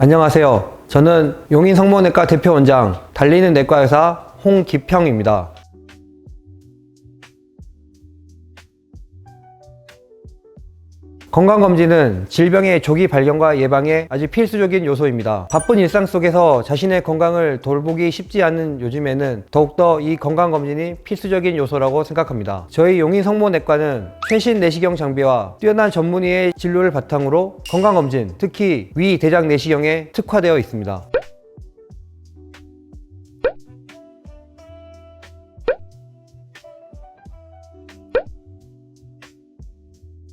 안녕하세요. 저는 용인성모내과 대표 원장 달리는 내과 의사 홍기평입니다. 건강검진은 질병의 조기 발견과 예방에 아주 필수적인 요소입니다. 바쁜 일상 속에서 자신의 건강을 돌보기 쉽지 않은 요즘에는 더욱더 이 건강검진이 필수적인 요소라고 생각합니다. 저희 용인성모내과는 최신 내시경 장비와 뛰어난 전문의의 진료를 바탕으로 건강검진, 특히 위, 대장 내시경에 특화되어 있습니다.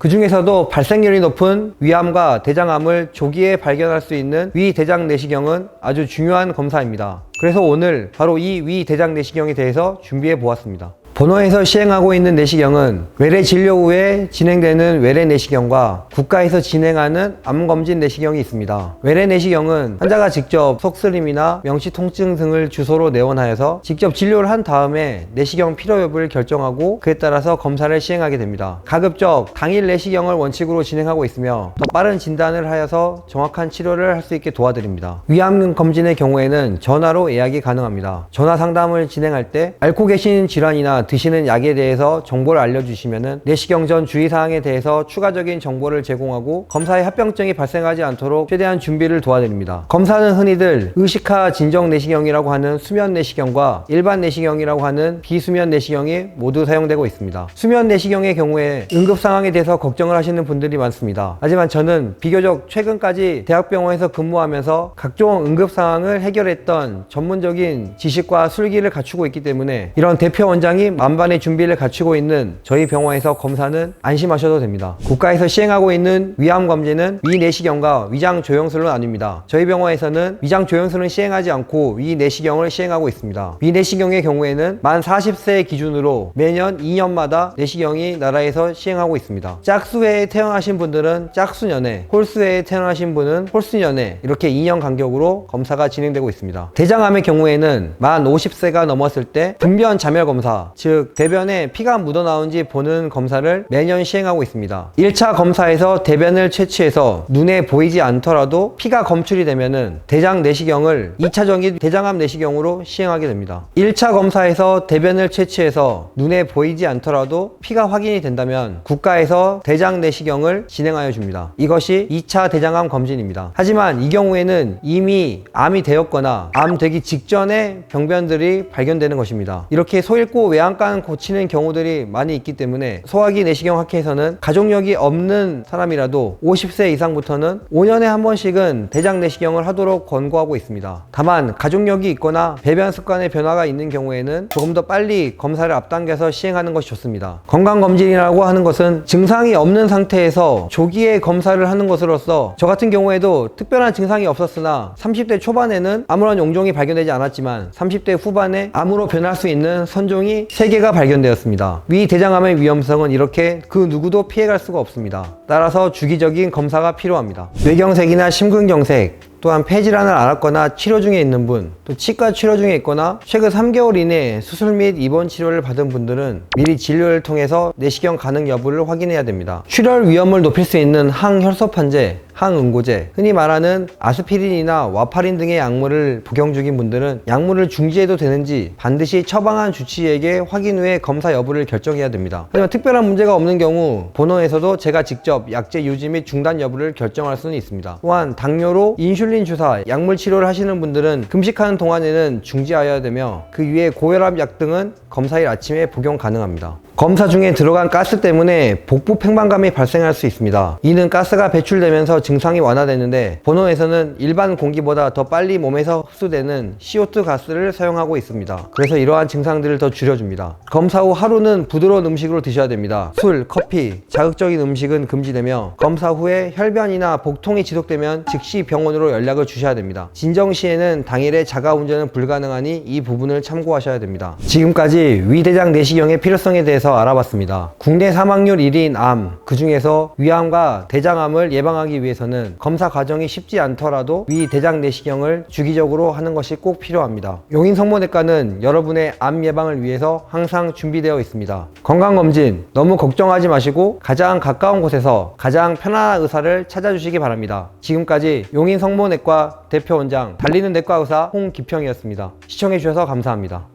그 중에서도 발생률이 높은 위암과 대장암을 조기에 발견할 수 있는 위대장 내시경은 아주 중요한 검사입니다. 그래서 오늘 바로 이 위대장 내시경에 대해서 준비해 보았습니다. 본원에서 시행하고 있는 내시경은 외래 진료 후에 진행되는 외래 내시경과 국가에서 진행하는 암검진 내시경이 있습니다. 외래 내시경은 환자가 직접 속쓰림이나 명치 통증 등을 주소로 내원하여서 직접 진료를 한 다음에 내시경 필요 여부를 결정하고 그에 따라서 검사를 시행하게 됩니다. 가급적 당일 내시경을 원칙으로 진행하고 있으며 더 빠른 진단을 하여서 정확한 치료를 할 수 있게 도와드립니다. 위암 검진의 경우에는 전화로 예약이 가능합니다. 전화 상담을 진행할 때 앓고 계신 질환이나 드시는 약에 대해서 정보를 알려주시면 내시경 전 주의사항에 대해서 추가적인 정보를 제공하고 검사에 합병증이 발생하지 않도록 최대한 준비를 도와드립니다. 검사는 흔히들 의식화 진정 내시경이라고 하는 수면 내시경과 일반 내시경이라고 하는 비수면 내시경이 모두 사용되고 있습니다. 수면 내시경의 경우에 응급 상황에 대해서 걱정을 하시는 분들이 많습니다. 하지만 저는 비교적 최근까지 대학병원에서 근무하면서 각종 응급 상황을 해결했던 전문적인 지식과 술기를 갖추고 있기 때문에 이런 대표 원장이 만반의 준비를 갖추고 있는 저희 병원에서 검사는 안심하셔도 됩니다. 국가에서 시행하고 있는 위암 검진은 위 내시경과 위장 조영술로 나뉩니다. 저희 병원에서는 위장 조영술은 시행하지 않고 위 내시경을 시행하고 있습니다. 위 내시경의 경우에는 만 40세 기준으로 매년 2년마다 내시경이 나라에서 시행하고 있습니다. 짝수회에 태어나신 분들은 짝수년에, 홀수회에 태어나신 분은 홀수년에 이렇게 2년 간격으로 검사가 진행되고 있습니다. 대장암의 경우에는 만 50세가 넘었을 때 분변 자멸 검사, 즉 대변에 피가 묻어나온지 보는 검사를 매년 시행하고 있습니다. 1차 검사에서 대변을 채취해서 눈에 보이지 않더라도 피가 검출이 되면은 대장 내시경을 2차적인 대장암 내시경으로 시행하게 됩니다. 1차 검사에서 대변을 채취해서 눈에 보이지 않더라도 피가 확인이 된다면 국가에서 대장 내시경을 진행하여 줍니다. 이것이 2차 대장암 검진입니다. 하지만 이 경우에는 이미 암이 되었거나 암 되기 직전에 병변들이 발견되는 것입니다. 이렇게 소잃고 외양 간 고치는 경우들이 많이 있기 때문에 소화기 내시경 학회에서는 가족력이 없는 사람이라도 50세 이상부터는 5년에 한 번씩은 대장 내시경을 하도록 권고하고 있습니다. 다만 가족력이 있거나 배변 습관의 변화가 있는 경우에는 조금 더 빨리 검사를 앞당겨서 시행하는 것이 좋습니다. 건강검진이라고 하는 것은 증상이 없는 상태에서 조기에 검사를 하는 것으로서 저 같은 경우에도 특별한 증상이 없었으나 30대 초반에는 아무런 용종이 발견되지 않았지만 30대 후반에 암으로 변할 수 있는 선종이 3개가 발견되었습니다. 위 대장암의 위험성은 이렇게 그 누구도 피해갈 수가 없습니다. 따라서 주기적인 검사가 필요합니다. 뇌경색이나 심근경색, 또한 폐질환을 앓았거나 치료 중에 있는 분, 또 치과 치료 중에 있거나 최근 3개월 이내에 수술 및 입원 치료를 받은 분들은 미리 진료를 통해서 내시경 가능 여부를 확인해야 됩니다. 출혈 위험을 높일 수 있는 항혈소판제, 항응고제, 흔히 말하는 아스피린이나 와파린 등의 약물을 복용 중인 분들은 약물을 중지해도 되는지 반드시 처방한 주치의에게 확인 후에 검사 여부를 결정해야 됩니다. 하지만 특별한 문제가 없는 경우 본원에서도 제가 직접 약제 유지 및 중단 여부를 결정할 수는 있습니다. 또한 당뇨로 인슐린 주사, 약물 치료를 하시는 분들은 금식하는 동안에는 중지하여야 되며 그 위에 고혈압 약 등은 검사일 아침에 복용 가능합니다. 검사 중에 들어간 가스 때문에 복부 팽만감이 발생할 수 있습니다. 이는 가스가 배출되면서 증상이 완화되는데 본원에서는 일반 공기보다 더 빨리 몸에서 흡수되는 CO2 가스를 사용하고 있습니다. 그래서 이러한 증상들을 더 줄여줍니다. 검사 후 하루는 부드러운 음식으로 드셔야 됩니다. 술, 커피, 자극적인 음식은 금지되며 검사 후에 혈변이나 복통이 지속되면 즉시 병원으로 연락을 주셔야 됩니다. 진정 시에는 당일에 자가 운전은 불가능하니 이 부분을 참고하셔야 됩니다. 지금까지 위대장 내시경의 필요성에 대해서 대해서 알아봤습니다. 국내 사망률 1위인 암, 그 중에서 위암과 대장암을 예방하기 위해서는 검사 과정이 쉽지 않더라도 위 대장 내시경을 주기적으로 하는 것이 꼭 필요합니다. 용인성모내과는 여러분의 암 예방을 위해서 항상 준비되어 있습니다. 건강검진 너무 걱정하지 마시고 가장 가까운 곳에서 가장 편안한 의사를 찾아주시기 바랍니다. 지금까지 용인성모내과 대표원장 달리는 내과 의사 홍기평이었습니다. 시청해주셔서 감사합니다.